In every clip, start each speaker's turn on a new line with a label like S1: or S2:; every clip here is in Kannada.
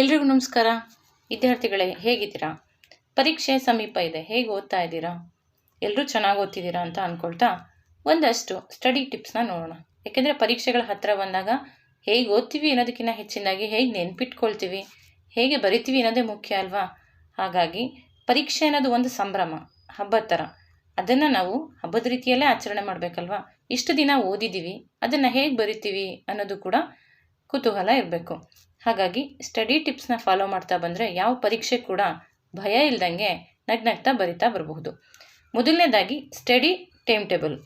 S1: ಎಲ್ರಿಗೂ ನಮಸ್ಕಾರ. ವಿದ್ಯಾರ್ಥಿಗಳೇ, ಹೇಗಿದ್ದೀರಾ? ಪರೀಕ್ಷೆ ಸಮೀಪ ಇದೆ. ಹೇಗೆ ಓದ್ತಾ ಇದ್ದೀರಾ? ಎಲ್ಲರೂ ಚೆನ್ನಾಗಿ ಓದ್ತಿದ್ದೀರಾ ಅಂತ ಅಂದ್ಕೊಳ್ತಾ ಒಂದಷ್ಟು ಸ್ಟಡಿ ಟಿಪ್ಸ್ನ ನೋಡೋಣ. ಯಾಕೆಂದರೆ ಪರೀಕ್ಷೆಗಳ ಹತ್ತಿರ ಬಂದಾಗ ಹೇಗೆ ಓದ್ತೀವಿ ಅನ್ನೋದಕ್ಕಿಂತ ಹೆಚ್ಚಿನಾಗಿ ಹೇಗೆ ನೆನ್ಪಿಟ್ಕೊಳ್ತೀವಿ, ಹೇಗೆ ಬರಿತೀವಿ ಅನ್ನೋದೇ ಮುಖ್ಯ ಅಲ್ವಾ? ಹಾಗಾಗಿ ಪರೀಕ್ಷೆ ಅನ್ನೋದು ಒಂದು ಸಂಭ್ರಮ, ಹಬ್ಬದ ಥರ. ಅದನ್ನು ನಾವು ಹಬ್ಬದ ರೀತಿಯಲ್ಲೇ ಆಚರಣೆ ಮಾಡಬೇಕಲ್ವಾ? ಇಷ್ಟು ದಿನ ಓದಿದ್ದೀವಿ, ಅದನ್ನು ಹೇಗೆ ಬರಿತೀವಿ ಅನ್ನೋದು ಕೂಡ ಕುತೂಹಲ ಇರಬೇಕು. ಹಾಗಾಗಿ ಸ್ಟಡಿ ಟಿಪ್ಸ್ನ ಫಾಲೋ ಮಾಡ್ತಾ ಬಂದರೆ ಯಾವ ಪರೀಕ್ಷೆ ಕೂಡ ಭಯ ಇಲ್ದಂಗೆ ನಗ್ನಗ್ತಾ ಬರಿತಾ ಬರಬಹುದು. ಮೊದಲನೇದಾಗಿ ಸ್ಟಡಿ ಟೈಮ್ ಟೇಬಲ್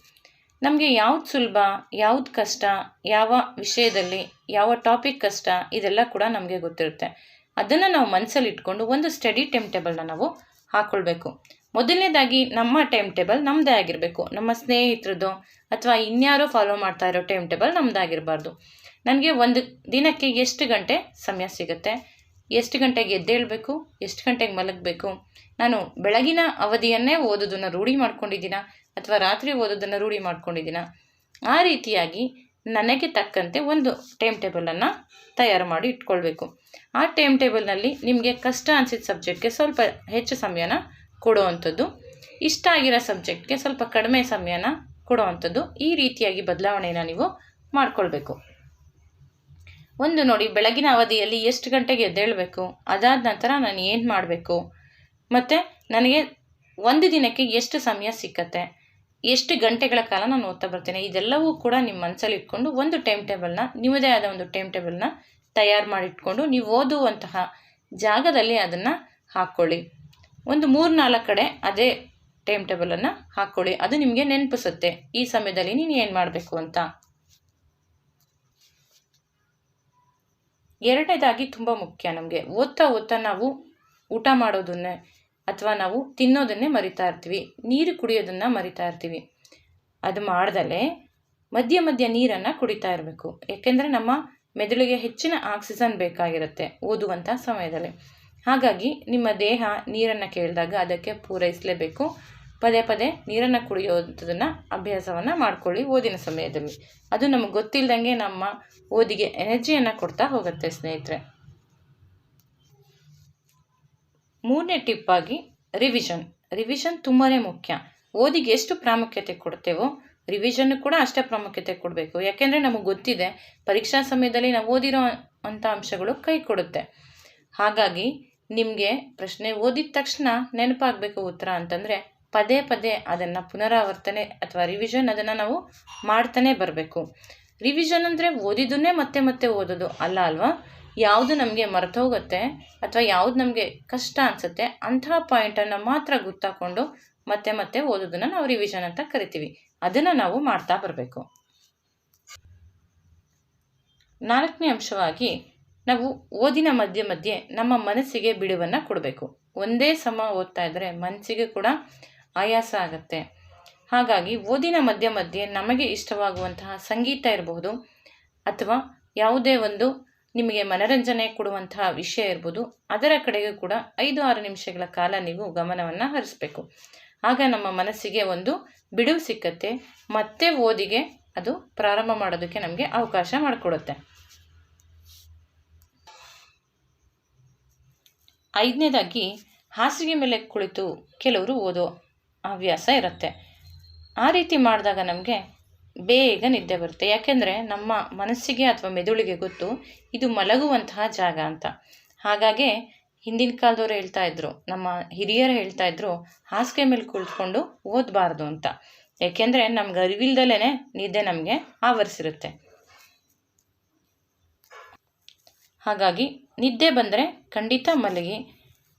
S1: ನಮಗೆ ಯಾವ್ದು ಸುಲಭ, ಯಾವ್ದು ಕಷ್ಟ, ಯಾವ ವಿಷಯದಲ್ಲಿ, ಯಾವ ಟಾಪಿಕ್ ಕಷ್ಟ ಇದೆಲ್ಲ ಕೂಡ ನಮಗೆ ಗೊತ್ತಿರುತ್ತೆ. ಅದನ್ನು ನಾವು ಮನಸ್ಸಲ್ಲಿ ಇಟ್ಕೊಂಡು ಒಂದು ಸ್ಟಡಿ ಟೈಮ್ ಟೇಬಲ್ನ ನಾವು ಹಾಕ್ಕೊಳ್ಬೇಕು ಮೊದಲನೇದಾಗಿ ನಮ್ಮ ಟೈಮ್ ಟೇಬಲ್ ನಮ್ಮದೇ ಆಗಿರಬೇಕು. ನಮ್ಮ ಸ್ನೇಹಿತರದ್ದು ಅಥವಾ ಇನ್ಯಾರೋ ಫಾಲೋ ಮಾಡ್ತಾ ಇರೋ ಟೈಮ್ ಟೇಬಲ್ ನಮ್ಮದಾಗಿರಬಾರ್ದು ನನಗೆ ಒಂದು ದಿನಕ್ಕೆ ಎಷ್ಟು ಗಂಟೆ ಸಮಯ ಸಿಗುತ್ತೆ? ಎಷ್ಟು ಗಂಟೆಗೆ ಎದ್ದೇಳಬೇಕು ಎಷ್ಟು ಗಂಟೆಗೆ ಮಲಗಬೇಕು? ನಾನು ಬೆಳಗಿನ ಅವಧಿಯನ್ನೇ ಓದೋದನ್ನು ರೂಢಿ ಮಾಡ್ಕೊಂಡಿದ್ದೀನ? ಅಥವಾ ರಾತ್ರಿ ಓದೋದನ್ನು ರೂಢಿ ಮಾಡ್ಕೊಂಡಿದ್ದೀನ? ಆ ರೀತಿಯಾಗಿ ನನಗೆ ತಕ್ಕಂತೆ ಒಂದು ಟೈಮ್ ಟೇಬಲನ್ನು ತಯಾರು ಮಾಡಿ ಇಟ್ಕೊಳ್ಬೇಕು. ಆ ಟೈಮ್ ಟೇಬಲ್ನಲ್ಲಿ ನಿಮಗೆ ಕಷ್ಟ ಅನಿಸಿದ ಸಬ್ಜೆಕ್ಟ್ಗೆ ಸ್ವಲ್ಪ ಹೆಚ್ಚು ಸಮಯನ ಕೊಡುವಂಥದ್ದು. ಇಷ್ಟ ಆಗಿರೋ ಸಬ್ಜೆಕ್ಟ್ಗೆ ಸ್ವಲ್ಪ ಕಡಿಮೆ ಸಮಯನ ಕೊಡುವಂಥದ್ದು. ಈ ರೀತಿಯಾಗಿ ಬದಲಾವಣೆನ ನೀವು ಮಾಡ್ಕೊಳ್ಬೇಕು. ಒಂದು ನೋಡಿ, ಬೆಳಗಿನ ಅವಧಿಯಲ್ಲಿ ಎಷ್ಟು ಗಂಟೆಗೆ ಎದ್ದೇಳಬೇಕು? ಅದಾದ ನಂತರ ನಾನು ಏನು ಮಾಡಬೇಕು? ಮತ್ತು ನನಗೆ ಒಂದು ದಿನಕ್ಕೆ ಎಷ್ಟು ಸಮಯ ಸಿಕ್ಕತ್ತೆ? ಎಷ್ಟು ಗಂಟೆಗಳ ಕಾಲ ನಾನು ಓದ್ತಾ ಬರ್ತೇನೆ? ಇದೆಲ್ಲವೂ ಕೂಡ ನಿಮ್ಮ ಮನಸ್ಸಲ್ಲಿ ಇಟ್ಕೊಂಡು ಒಂದು ಟೈಮ್ ಟೇಬಲ್ನ, ನಿಮ್ಮದೇ ಆದ ಒಂದು ಟೈಮ್ ಟೇಬಲ್ನ ತಯಾರು ಮಾಡಿಟ್ಕೊಂಡು ನೀವು ಓದುವಂತಹ ಜಾಗದಲ್ಲಿ ಅದನ್ನು ಹಾಕ್ಕೊಳ್ಳಿ. ಒಂದು ಮೂರು ನಾಲ್ಕು ಕಡೆ ಅದೇ ಟೈಮ್ ಟೇಬಲನ್ನು ಹಾಕ್ಕೊಳ್ಳಿ ಅದು ನಿಮಗೆ ನೆನಪಿಸುತ್ತೆ. ಈ ಸಮಯದಲ್ಲಿ ನೀನು ಏನು ಮಾಡಬೇಕು ಅಂತ? ಎರಡನೇದಾಗಿ ತುಂಬ ಮುಖ್ಯ ನಮಗೆ. ಓದ್ತಾ ಓದ್ತಾ ನಾವು ಊಟ ಮಾಡೋದನ್ನೇ ಅಥವಾ ನಾವು ತಿನ್ನೋದನ್ನೇ ಮರಿತಾ ಇರ್ತೀವಿ. ನೀರು ಕುಡಿಯೋದನ್ನು ಮರಿತಾ ಇರ್ತೀವಿ. ಅದು ಮಾಡ್ದಲೇ ಮಧ್ಯ ಮಧ್ಯ ನೀರನ್ನು ಕುಡಿತಾ ಇರಬೇಕು. ಏಕೆಂದರೆ ನಮ್ಮ ಮೆದುಳಿಗೆ ಹೆಚ್ಚಿನ ಆಕ್ಸಿಜನ್ ಬೇಕಾಗಿರುತ್ತೆ ಓದುವಂಥ ಸಮಯದಲ್ಲಿ. ಹಾಗಾಗಿ ನಿಮ್ಮ ದೇಹ ನೀರನ್ನು ಕೇಳಿದಾಗ ಅದಕ್ಕೆ ಪೂರೈಸಲೇಬೇಕು. ಪದೇ ಪದೇ ನೀರನ್ನು ಕುಡಿಯೋದನ್ನು ಅಭ್ಯಾಸವನ್ನು ಮಾಡ್ಕೊಳ್ಳಿ ಓದಿನ ಸಮಯದಲ್ಲಿ. ಅದು ನಮಗೆ ಗೊತ್ತಿಲ್ಲದಂಗೆ ನಮ್ಮ ಓದಿಗೆ ಎನರ್ಜಿಯನ್ನು ಕೊಡ್ತಾ ಹೋಗುತ್ತೆ ಸ್ನೇಹಿತರೆ. ಮೂರನೇ ಟಿಪ್ಪಾಗಿ ರಿವಿಷನ್. ರಿವಿಷನ್ ತುಂಬಾ ಮುಖ್ಯ. ಓದಿಗೆ ಎಷ್ಟು ಪ್ರಾಮುಖ್ಯತೆ ಕೊಡ್ತೇವೋ ರಿವಿಷನ್ ಕೂಡ ಅಷ್ಟೇ ಪ್ರಾಮುಖ್ಯತೆ ಕೊಡಬೇಕು. ಯಾಕೆಂದರೆ ನಮಗೆ ಗೊತ್ತಿದೆ ಪರೀಕ್ಷಾ ಸಮಯದಲ್ಲಿ ನಾವು ಓದಿರೋ ಅಂಥ ಅಂಶಗಳು ಕೈ ಕೊಡುತ್ತೆ. ಹಾಗಾಗಿ ನಿಮಗೆ ಪ್ರಶ್ನೆ ಓದಿದ ತಕ್ಷಣ ನೆನಪಾಗಬೇಕು ಉತ್ತರ ಅಂತಂದರೆ ಪದೇ ಪದೇ ಅದನ್ನು ಪುನರಾವರ್ತನೆ ಅಥವಾ ರಿವಿಷನ್ ಅದನ್ನು ನಾವು ಮಾಡ್ತಾನೆ ಬರಬೇಕು. ರಿವಿಷನ್ ಅಂದರೆ ಓದಿದ್ದನ್ನೇ ಮತ್ತೆ ಮತ್ತೆ ಓದೋದು ಅಲ್ಲ ಅಲ್ವಾ? ಯಾವುದು ನಮಗೆ ಮರೆತೋಗುತ್ತೆ ಅಥವಾ ಯಾವುದು ನಮಗೆ ಕಷ್ಟ ಅನಿಸುತ್ತೆ ಅಂತಹ ಪಾಯಿಂಟನ್ನು ಮಾತ್ರ ಗೊತ್ತಾಕೊಂಡು ಮತ್ತೆ ಮತ್ತೆ ಓದೋದನ್ನು ನಾವು ರಿವಿಷನ್ ಅಂತ ಕರಿತೀವಿ. ಅದನ್ನು ನಾವು ಮಾಡ್ತಾ ಬರಬೇಕು. ನಾಲ್ಕನೇ ಅಂಶವಾಗಿ ನಾವು ಓದಿನ ಮಧ್ಯೆ ಮಧ್ಯೆ ನಮ್ಮ ಮನಸ್ಸಿಗೆ ಬಿಡುವನ್ನು ಕೊಡಬೇಕು. ಒಂದೇ ಸಮ ಓದ್ತಾ ಇದ್ದರೆ ಮನಸ್ಸಿಗೆ ಕೂಡ ಆಯಾಸ ಆಗುತ್ತೆ. ಹಾಗಾಗಿ ಓದಿನ ಮಧ್ಯ ಮಧ್ಯೆ ನಮಗೆ ಇಷ್ಟವಾಗುವಂತಹ ಸಂಗೀತ ಇರಬಹುದು ಅಥವಾ ಯಾವುದೇ ಒಂದು ನಿಮಗೆ ಮನರಂಜನೆ ಕೊಡುವಂತಹ ವಿಷಯ ಇರ್ಬೋದು, ಅದರ ಕಡೆಗೂ ಕೂಡ ಐದು ಆರು ನಿಮಿಷಗಳ ಕಾಲ ನೀವು ಗಮನವನ್ನು ಹರಿಸ್ಬೇಕು. ಆಗ ನಮ್ಮ ಮನಸ್ಸಿಗೆ ಒಂದು ಬಿಡುವು ಸಿಕ್ಕತ್ತೆ, ಮತ್ತೆ ಓದಿಗೆ ಅದು ಪ್ರಾರಂಭ ಮಾಡೋದಕ್ಕೆ ನಮಗೆ ಅವಕಾಶ ಮಾಡಿಕೊಡುತ್ತೆ. ಐದನೇದಾಗಿ, ಹಾಸಿಗೆ ಮೇಲೆ ಕುಳಿತು ಕೆಲವರು ಓದೋ ಹವ್ಯಾಸ ಇರುತ್ತೆ. ಆ ರೀತಿ ಮಾಡಿದಾಗ ನಮಗೆ ಬೇಗ ನಿದ್ದೆ ಬರುತ್ತೆ. ಯಾಕೆಂದರೆ ನಮ್ಮ ಮನಸ್ಸಿಗೆ ಅಥವಾ ಮೆದುಳಿಗೆ ಗೊತ್ತು, ಇದು ಮಲಗುವಂತಹ ಜಾಗ ಅಂತ. ಹಾಗಾಗಿ ಹಿಂದಿನ ಕಾಲದವರು ಹೇಳ್ತಾ ಇದ್ರು, ನಮ್ಮ ಹಿರಿಯರು ಹೇಳ್ತಾ ಇದ್ರು, ಹಾಸಿಗೆ ಮೇಲೆ ಕುಳಿತುಕೊಂಡು ಓದಬಾರ್ದು ಅಂತ. ಯಾಕೆಂದರೆ ನಮ್ಗೆ ಅರಿವಿಲ್ದಲೇ ನಿದ್ದೆ ನಮಗೆ ಆವರಿಸಿರುತ್ತೆ. ಹಾಗಾಗಿ ನಿದ್ದೆ ಬಂದರೆ ಖಂಡಿತ ಮಲಗಿ,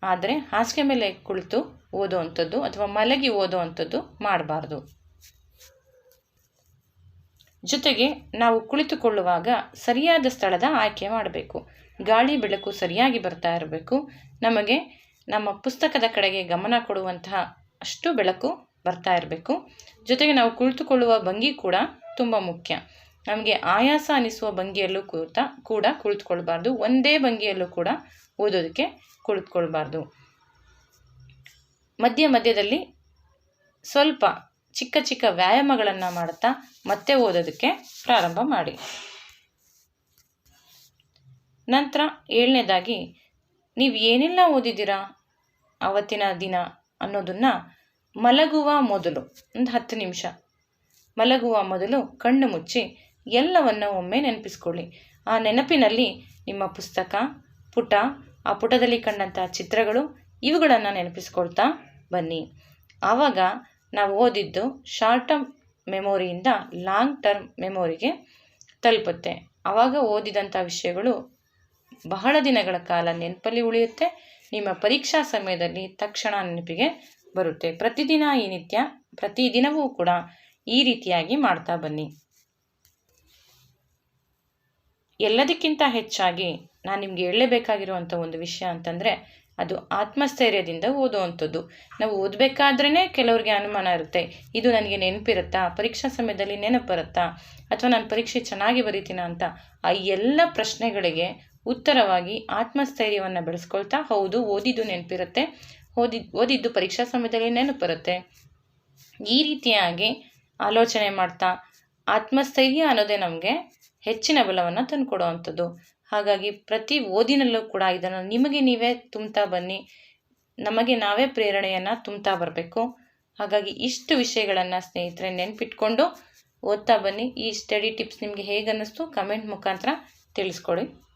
S1: ಆದರೆ ಹಾಸಿಗೆ ಮೇಲೆ ಕುಳಿತು ಓದೋವಂಥದ್ದು ಅಥವಾ ಮಲಗಿ ಓದೋವಂಥದ್ದು ಮಾಡಬಾರ್ದು. ಜೊತೆಗೆ ನಾವು ಕುಳಿತುಕೊಳ್ಳುವಾಗ ಸರಿಯಾದ ಸ್ಥಳದ ಆಯ್ಕೆ ಮಾಡಬೇಕು. ಗಾಳಿ ಬೆಳಕು ಸರಿಯಾಗಿ ಬರ್ತಾ ಇರಬೇಕು. ನಮಗೆ ನಮ್ಮ ಪುಸ್ತಕದ ಕಡೆಗೆ ಗಮನ ಕೊಡುವಂತಹ ಅಷ್ಟು ಬೆಳಕು ಬರ್ತಾ ಇರಬೇಕು. ಜೊತೆಗೆ ನಾವು ಕುಳಿತುಕೊಳ್ಳುವ ಭಂಗಿ ಕೂಡ ತುಂಬ ಮುಖ್ಯ. ನಮಗೆ ಆಯಾಸ ಅನಿಸುವ ಭಂಗಿಯಲ್ಲೂ ಕೂತ, ಕೂಡ ಕುಳಿತುಕೊಳ್ಬಾರ್ದು. ಒಂದೇ ಭಂಗಿಯಲ್ಲೂ ಕೂಡ ಓದೋದಕ್ಕೆ ಕುಳಿತುಕೊಳ್ಬಾರ್ದು. ಮಧ್ಯ ಮಧ್ಯದಲ್ಲಿ ಸ್ವಲ್ಪ ಚಿಕ್ಕ ಚಿಕ್ಕ ವ್ಯಾಯಾಮಗಳನ್ನು ಮಾಡುತ್ತಾ ಮತ್ತೆ ಓದೋದಕ್ಕೆ ಪ್ರಾರಂಭ ಮಾಡಿ. ನಂತರ ಏಳನೇದಾಗಿ, ನೀವು ಏನೆಲ್ಲ ಓದಿದ್ದೀರಾ ಆವತ್ತಿನ ದಿನ? ಅನ್ನೋದನ್ನು ಮಲಗುವ ಮೊದಲು, ಒಂದು ಹತ್ತು ನಿಮಿಷ. ಮಲಗುವ ಮೊದಲು ಕಣ್ಣು ಮುಚ್ಚಿ ಎಲ್ಲವನ್ನು ಒಮ್ಮೆ ನೆನಪಿಸ್ಕೊಳ್ಳಿ. ಆ ನೆನಪಿನಲ್ಲಿ ನಿಮ್ಮ ಪುಸ್ತಕ, ಪುಟ, ಆ ಪುಟದಲ್ಲಿ ಕಂಡಂಥ ಚಿತ್ರಗಳು, ಇವುಗಳನ್ನು ನೆನಪಿಸ್ಕೊಳ್ತಾ ಬನ್ನಿ. ಆವಾಗ ನಾವು ಓದಿದ್ದು ಶಾರ್ಟ್ ಟರ್ಮ್ ಮೆಮೊರಿಯಿಂದ ಲಾಂಗ್ ಟರ್ಮ್ ಮೆಮೊರಿಗೆ ತಲುಪುತ್ತೆ. ಆವಾಗ ಓದಿದಂಥ ವಿಷಯಗಳು ಬಹಳ ದಿನಗಳ ಕಾಲ ನೆನಪಲ್ಲಿ ಉಳಿಯುತ್ತೆ. ನಿಮ್ಮ ಪರೀಕ್ಷಾ ಸಮಯದಲ್ಲಿ ತಕ್ಷಣ ನೆನಪಿಗೆ ಬರುತ್ತೆ. ಪ್ರತಿದಿನ ಈ ನಿತ್ಯ, ಪ್ರತಿದಿನವೂ ಕೂಡ ಈ ರೀತಿಯಾಗಿ ಮಾಡ್ತಾ ಬನ್ನಿ. ಎಲ್ಲದಕ್ಕಿಂತ ಹೆಚ್ಚಾಗಿ ನಾನು ನಿಮಗೆ ಹೇಳಲೇಬೇಕಾಗಿರುವಂಥ ಒಂದು ವಿಷಯ ಅಂತಂದರೆ, ಅದು ಆತ್ಮಸ್ಥೈರ್ಯದಿಂದ ಓದುವಂಥದ್ದು. ನಾವು ಓದಬೇಕಾದ್ರೇ ಕೆಲವ್ರಿಗೆ ಅನುಮಾನ ಇರುತ್ತೆ, ಇದು ನನಗೆ ನೆನಪಿರುತ್ತಾ, ಪರೀಕ್ಷಾ ಸಮಯದಲ್ಲಿ ನೆನಪು ಬರುತ್ತಾ ಅಥವಾ ನಾನು ಪರೀಕ್ಷೆ ಚೆನ್ನಾಗಿ ಬರೀತೀನ ಅಂತ, ಆ ಎಲ್ಲ ಪ್ರಶ್ನೆಗಳಿಗೆ ಉತ್ತರವಾಗಿ ಆತ್ಮಸ್ಥೈರ್ಯವನ್ನು ಬೆಳೆಸ್ಕೊಳ್ತಾ ಹೌದು, ಓದಿದ್ದು ನೆನಪಿರುತ್ತೆ ಓದಿದ್ದು ಓದಿದ್ದು ಪರೀಕ್ಷಾ ಸಮಯದಲ್ಲಿ ನೆನಪು ಬರುತ್ತೆ ಈ ರೀತಿಯಾಗಿ ಆಲೋಚನೆ ಮಾಡ್ತಾ, ಆತ್ಮಸ್ಥೈರ್ಯ ಅನ್ನೋದೇ ನಮಗೆ ಹೆಚ್ಚಿನ ಬಲವನ್ನು ತಂದುಕೊಡುವಂಥದ್ದು. ಹಾಗಾಗಿ ಪ್ರತಿ ಓದಿನಲ್ಲೂ ಕೂಡ ಇದನ್ನು ನಿಮಗೆ ನೀವೇ ತುಂಬ್ತಾ ಬನ್ನಿ. ನಮಗೆ ನಾವೇ ಪ್ರೇರಣೆಯನ್ನು ತುಂಬ್ತಾ ಬರಬೇಕು. ಹಾಗಾಗಿ ಇಷ್ಟು ವಿಷಯಗಳನ್ನು ಸ್ನೇಹಿತರೆ ನೆನ್ಪಿಟ್ಕೊಂಡು ಓದ್ತಾ ಬನ್ನಿ. ಈ ಸ್ಟಡಿ ಟಿಪ್ಸ್ ನಿಮಗೆ ಹೇಗೆ ಅನ್ನಿಸ್ತು ಕಮೆಂಟ್ ಮುಖಾಂತರ ತಿಳಿಸ್ಕೊಡಿ.